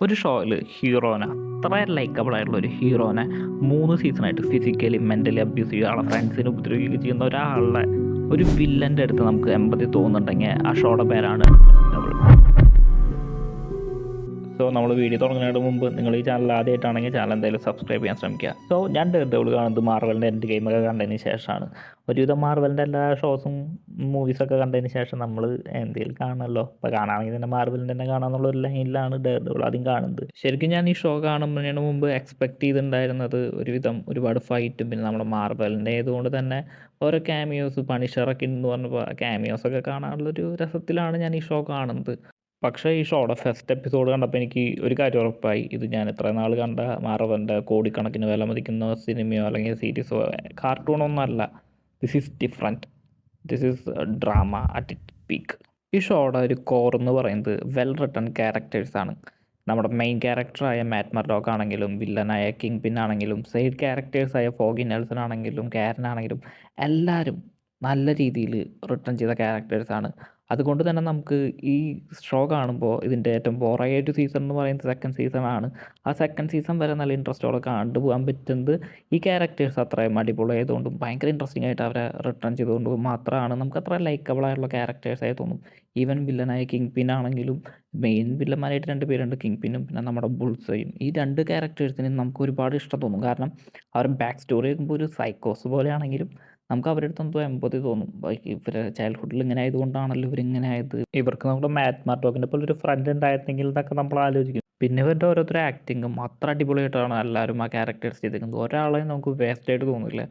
ഒരു ഷോയിൽ ഹീറോനെ അത്ര ലൈക്കബിൾ ആയിട്ടുള്ള ഒരു ഹീറോനെ മൂന്ന് സീസണായിട്ട് ഫിസിക്കലി മെന്റലി അബ്യൂസ് ചെയ്യുക ആളെ ഫ്രണ്ട്സിനെ ഉപദ്രവിക്കുകയും ചെയ്യുന്ന ഒരാളുടെ ഒരു വില്ലന്റെ അടുത്ത് നമുക്ക് എമ്പതി തോന്നുന്നുണ്ടെങ്കിൽ ആ ഷോയുടെ പേരാണ് ഡബിൾ സോ നമ്മൾ വീഡിയോ തുടങ്ങുന്നതിന് മുമ്പ് നിങ്ങൾ ഈ ചാനൽ ആദ്യമായിട്ടാണെങ്കിൽ ചാനൽ എന്തായാലും സബ്സ്ക്രൈബ് ചെയ്യാൻ ശ്രമിക്കുക. സോ ഞാൻ ഡേർഡബിൾ കാണുന്നത് മാർവലിന്റെ എന്റെ ഗെയിമൊക്കെ കണ്ടതിന് ശേഷമാണ്. ഒരുവിധം മാർവലിന്റെ എല്ലാ ഷോസും മൂവീസൊക്കെ കണ്ടതിന് ശേഷം നമ്മൾ എന്തെങ്കിലും കാണുമല്ലോ. അപ്പോൾ കാണുകയാണെങ്കിൽ തന്നെ മാർവലിന്റെ തന്നെ കാണാമെന്നുള്ള ഒരു ലൈനിലാണ് ഡേർഡബിൾ ആദ്യം കാണുന്നത്. ശരിക്കും ഞാൻ ഈ ഷോ കാണുന്നതിന് മുമ്പ് എക്സ്പെക്ട് ചെയ്തിട്ടുണ്ടായിരുന്നത് ഒരുവിധം ഒരുപാട് ഫൈറ്റും പിന്നെ നമ്മുടെ മാർവലിന്റെ ആയതുകൊണ്ട് തന്നെ ഓരോ ക്യാമിയോസ് പണിഷറൊക്കെ ഉണ്ടെന്ന് പറഞ്ഞപ്പോൾ ക്യാമിയോസൊക്കെ കാണാനുള്ളൊരു രസത്തിലാണ് ഞാൻ ഈ ഷോ കാണുന്നത്. പക്ഷേ ഈ ഷോയുടെ ഫസ്റ്റ് എപ്പിസോഡ് കണ്ടപ്പോൾ എനിക്ക് ഒരു കാര്യം ഉറപ്പായി. ഇത് ഞാൻ ഇത്ര നാൾ കണ്ട മാറവന്റെ കോടിക്കണക്കിന് വില മതിക്കുന്ന സിനിമയോ അല്ലെങ്കിൽ സീരീസോ കാർട്ടൂണൊന്നുമല്ല this is different this is drama at it peak ഈ ഷോയുടെ ഒരു കോർ എന്ന് പറയുന്നത് വെൽ റിട്ടൺ ക്യാരക്ടേഴ്സാണ് നമ്മുടെ മെയിൻ ക്യാരക്ടറായ മാറ്റ് മർഡോക്ക് ആണെങ്കിലും വില്ലനായ കിങ് പിൻ ആണെങ്കിലും സൈഡ് ക്യാരക്ടേഴ്സായ ഫോഗി നെൽസൺ ആണെങ്കിലും കാരൻ ആണെങ്കിലും എല്ലാവരും നല്ല രീതിയിൽ റിട്ടേൺ ചെയ്ത ക്യാരക്ടേഴ്സാണ് അതുകൊണ്ട് തന്നെ നമുക്ക് ഈ ഷോ കാണുമ്പോൾ ഇതിന്റെ ഏറ്റവും ബോറായിട്ട് സീസൺ എന്ന് പറയുന്നത് സെക്കൻഡ് സീസണാണ് ആ സെക്കൻഡ് സീസൺ വരെ നല്ല ഇൻട്രസ്റ്റോടെ കണ്ടുപോകാൻ പറ്റുന്നത് ഈ ക്യാരക്ടേഴ്സ് അത്രയും അടിപൊളിയായതുകൊണ്ടും ഭയങ്കര ഇൻട്രസ്റ്റിംഗ് ആയിട്ട് അവരെ റിട്ടേൺ ചെയ്തുകൊണ്ട് മാത്രമാണ്. നമുക്ക് അത്ര ലൈക്കബിൾ ആയിട്ടുള്ള ക്യാരക്ടേഴ്സ് ആയി തോന്നും. ഈവൻ വില്ലനായ കിങ് പിൻ ആണെങ്കിലും മെയിൻ വില്ലന്മാരായിട്ട് രണ്ട് പേരുണ്ട്. കിങ് പിന്നും പിന്നെ നമ്മുടെ ബുൾസയും ഈ രണ്ട് ക്യാരക്ടേഴ്സിനും നമുക്ക് ഒരുപാട് ഇഷ്ടം തോന്നും. കാരണം അവർ ബാക്ക് സ്റ്റോറി കേൾക്കുമ്പോൾ ഒരു സൈക്കോസ് പോലെയാണെങ്കിലും നമുക്ക് അവരുടെ അടുത്ത് എന്തോ എമ്പതി തോന്നും. ഇവരെ ചൈൽഡ്ഹുഡിൽ ഇങ്ങനെ ആയതുകൊണ്ടാണല്ലോ ഇവരിങ്ങനെ ആയത്. ഇവർക്ക് നമ്മുടെ മാറ്റ് മാർട്ടോക്കിനെ പോലെ ഒരു ഫ്രണ്ട് ഉണ്ടായിരുന്നെങ്കിൽ എന്നൊക്കെ നമ്മൾ ആലോചിക്കും. പിന്നെ ഇവരുടെ ഓരോരുത്തരുടെ ആക്ടിങ്ങും അത്ര അടിപൊളിയായിട്ടാണ് എല്ലാവരും ആ ക്യാരക്ടേഴ്സ് ചെയ്തിരിക്കുന്നത് ഒരാളെയും നമുക്ക് വേസ്റ്റ് ആയിട്ട് തോന്നില്ല.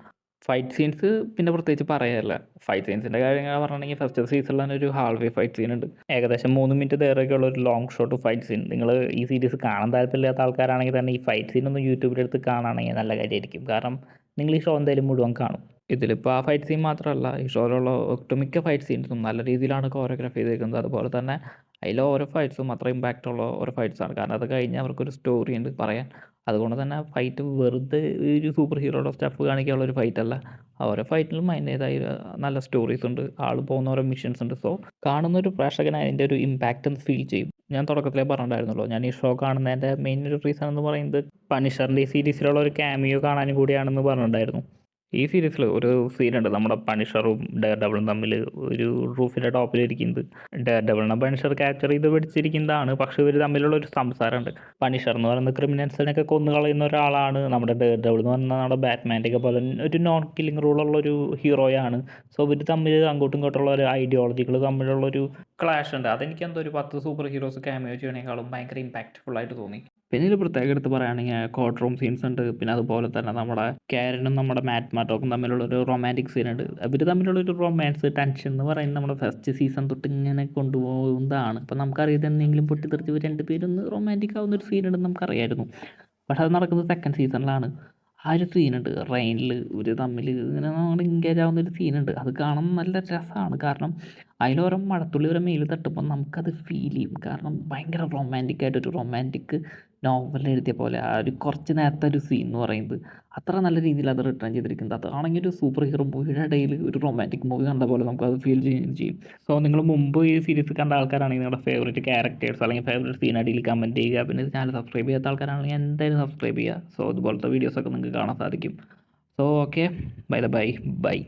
ഫൈറ്റ് സീൻസ് പിന്നെ പ്രത്യേകിച്ച് പറയാനല്ല ഫൈറ്റ് സീൻസിന്റെ കാര്യങ്ങൾ പറഞ്ഞിട്ടുണ്ടെങ്കിൽ ഫസ്റ്റ് സീസണിൽ തന്നെ ഒരു ഹാൾവേ ഫൈറ്റ് സീൻ ഉണ്ട്. ഏകദേശം മൂന്ന് മിനിറ്റ് നേരമൊക്കെ ഒരു ലോങ് ഷോട്ട് ഫൈറ്റ് സീൻ നിങ്ങൾ ഈ സീരീസ് കാണാൻ താല്പര്യമില്ലാത്ത ആൾക്കാരാണെങ്കിൽ തന്നെ ഈ ഫൈറ്റ് സീൻ ഒന്ന് യൂട്യൂബിലെടുത്ത് കാണുകയാണെങ്കിൽ നല്ല കാര്യമായിരിക്കും. കാരണം നിങ്ങൾ ഈ ഷോ എന്തായാലും മുഴുവൻ കാണും. ഇതിലിപ്പോൾ ആ ഫൈറ്റ് സീൻ മാത്രമല്ല ഈ ഷോയിലുള്ള ഒട്ടുമിക്ക ഫൈറ്റ് സീൻസും നല്ല രീതിയിലാണ് കോറിയോഗ്രാഫി ചെയ്തേക്കുന്നത്. അതുപോലെ തന്നെ അതിലെ ഓരോ ഫൈറ്റ്സും അത്ര ഇമ്പാക്റ്റ് ഉള്ള ഓരോ ഫൈറ്റ്സാണ് കാരണം അത് കഴിഞ്ഞ് അവർക്കൊരു സ്റ്റോറി ഉണ്ട് പറയാൻ. അതുകൊണ്ട് തന്നെ ഫൈറ്റ് വെറുതെ ഒരു സൂപ്പർ ഹീറോയുടെ സ്റ്റഫ് കാണിക്കാനുള്ള ഒരു ഫൈറ്റ് അല്ല. ഓരോ ഫൈറ്റിലും അതിന്റേതായ നല്ല സ്റ്റോറീസ് ഉണ്ട്. ആൾ പോകുന്ന ഓരോ മിഷൻസ് ഉണ്ട്. സോ കാണുന്ന ഒരു പ്രേക്ഷകൻ അതിന്റെ ഒരു ഇമ്പാക്റ്റ് ഒന്ന് ഫീൽ ചെയ്യും. ഞാൻ തുടക്കത്തിലേ പറഞ്ഞിട്ടുണ്ടായിരുന്നല്ലോ ഞാൻ ഈ ഷോ കാണുന്നതിന്റെ മെയിൻ ഒരു റീസൺ എന്ന് പറയുന്നത് പണിഷറിന്റെ ഈ സീരീസിലുള്ള ഒരു ക്യാമിയോ കാണാനും കൂടിയാണെന്ന് പറഞ്ഞിട്ടുണ്ടായിരുന്നു. ഈ സീരീസിൽ ഒരു സീനുണ്ട്. നമ്മുടെ പണിഷറും ഡയർ ഡബിളും തമ്മിൽ ഒരു റൂഫിന്റെ ടോപ്പിലിരിക്കുന്നത് ഡയർ ഡബിളിനെ പണിഷർ ക്യാപ്ചർ ചെയ്ത് പിടിച്ചിരിക്കുന്നതാണ്. പക്ഷേ ഇവർ തമ്മിലുള്ള ഒരു സംസാരമുണ്ട്. പണിഷർ എന്ന് പറയുന്ന ക്രിമിനൽസിനൊക്കെ കൊന്നു കളയുന്ന ഒരാളാണ് നമ്മുടെ ഡയർ ഡബിൾ എന്ന് പറഞ്ഞാൽ നമ്മുടെ ബാറ്റ്മാന്റെ ഒക്കെ പോലെ ഒരു നോൺ കില്ലിംഗ് റൂളുള്ള ഒരു ഹീറോയാണ് സോ ഇവർ തമ്മിൽ അങ്ങോട്ടും ഇങ്ങോട്ടുള്ള ഒരു ഐഡിയോളജികൾ തമ്മിലുള്ള ഒരു ക്ലാഷ് ഉണ്ട്. അതെനിക്ക് എന്തോ ഒരു പത്ത് സൂപ്പർ ഹീറോസ് ക്യാമിയോ ചെയ്യണേക്കാളും ഭയങ്കര ഇമ്പാക്റ്റ്ഫുൾ ആയിട്ട് തോന്നി. പിന്നെ ഇതിൽ പ്രത്യേകം എടുത്ത് പറയുകയാണെങ്കിൽ കോർട്ട് റൂം സീൻസ് ഉണ്ട്. പിന്നെ അതുപോലെ തന്നെ നമ്മുടെ കാരനും നമ്മുടെ മാറ്റ് മാറ്റോക്കും തമ്മിലുള്ള ഒരു റൊമാന്റിക് സീൻ ഉണ്ട്. അവർ തമ്മിലുള്ള ഒരു റൊമാൻസ് ടെൻഷൻ എന്ന് പറയുന്നത് നമ്മുടെ ഫസ്റ്റ് സീസൺ തൊട്ട് ഇങ്ങനെ കൊണ്ടുപോകുന്നതാണ് അപ്പം നമുക്കറിയാതെ എന്തെങ്കിലും പൊട്ടിത്തെറിച്ച് ഇവർ രണ്ടുപേരൊന്ന് റൊമാന്റിക് ആവുന്ന ഒരു സീൻ ഉണ്ടെന്ന് നമുക്കറിയായിരുന്നു. പക്ഷെ അത് നടക്കുന്നത് സെക്കൻഡ് സീസണിലാണ് ആ ഒരു സീനുണ്ട് റെയിനിൽ ഒരു തമ്മിൽ ഇങ്ങനെ നമ്മൾ എൻഗേജ് ആവുന്ന ഒരു സീനുണ്ട് അത് കാണാൻ നല്ല രസമാണ് കാരണം അതിലോരോ മഴത്തുള്ളി ഒരു മേൽ തട്ടുമ്പോൾ നമുക്കത് ഫീൽ ചെയ്യും. കാരണം ഭയങ്കര റൊമാന്റിക് ആയിട്ടൊരു റൊമാന്റിക് നോവൽ എഴുതിയ പോലെ ആ ഒരു കുറച്ച് നേരത്തെ ഒരു സീൻ എന്ന് പറയുന്നത്. അത്ര നല്ല രീതിയിൽ അത് റിട്ടേൺ ചെയ്തിരിക്കുന്നത്. അതാണെങ്കിൽ ഒരു സൂപ്പർ ഹീറോ മൂവിയുടെ ഇടയിൽ ഒരു റൊമാന്റിക് മൂവി കണ്ട പോലെ നമുക്ക് അത് ഫീൽ ചെയ്യുകയും ചെയ്യും. സോ നിങ്ങൾ മുമ്പ് ഈ സീരീസ് കണ്ട ആൾക്കാരാണെങ്കിൽ നിങ്ങളുടെ ഫേവറേറ്റ് ക്യാരക്ടേഴ്സ് അല്ലെങ്കിൽ ഫേവറേറ്റ് സീൻ അടിയിൽ കമന്റ് ചെയ്യുക. പിന്നെ ചാനൽ സബ്സ്ക്രൈബ് ചെയ്യാത്ത ആൾക്കാരാണെങ്കിൽ എന്തായാലും സബ്സ്ക്രൈബ് ചെയ്യുക. സോ അതുപോലത്തെ വീഡിയോസൊക്കെ നിങ്ങൾക്ക് കാണാൻ സാധിക്കും. So okay by the by bye